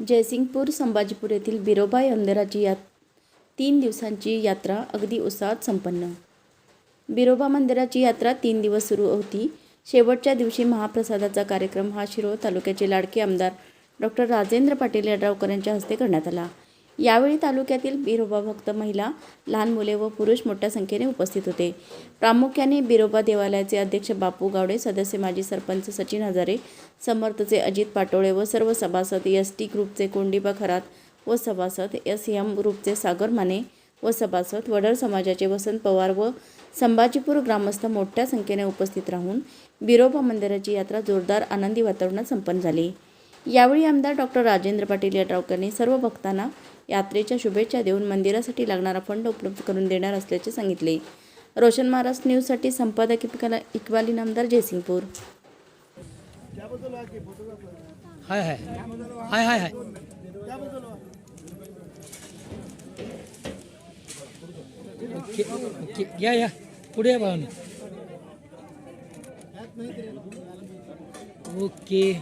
जयसिंगपूर संभाजीपूर येथील बिरोबा मंदिराची या तीन दिवसांची यात्रा अगदी उत्साहात संपन्न. बिरोबा मंदिराची यात्रा तीन दिवस सुरू होती. शेवटच्या दिवशी महाप्रसादाचा कार्यक्रम हा शिरोळ तालुक्याचे लाडके आमदार डॉक्टर राजेंद्र पाटील यड्रावकर यांच्या हस्ते करण्यात आला. यावेळी तालुक्यातील बिरोबा भक्त महिला लहान मुले व पुरुष मोठ्या संख्येने उपस्थित होते. प्रामुख्याने बिरोबा देवालयाचे अध्यक्ष बापू गावडे सदस्य माजी सरपंच सचिन हजारे समर्थचे अजित पाटोळे व सर्व सभासद एस टी ग्रुपचे कोंडीबा खरात व सभासद एस एम ग्रुपचे सागर माने व सभासद वडर समाजाचे वसंत पवार व संभाजीपूर ग्रामस्थ मोठ्या संख्येने उपस्थित राहून बिरोबा मंदिराची यात्रा जोरदार आनंदी वातावरणात संपन्न झाली. यावेळी आमदार डॉक्टर राजेंद्र पाटील यड्रावकरांनी सर्व भक्तांना यात्रेच्या शुभेच्छा देऊन मंदिरासाठी लागणारा फंड उपलब्ध करून देणार असल्याचे सांगितले. रोशन महाराष्ट्र न्यूजसाठी संपादक Iqbal Iqbali Namdar Jaysingpur. Hi hi. Hi hi hi. Okay okay yeah yeah. पुढे या ओके.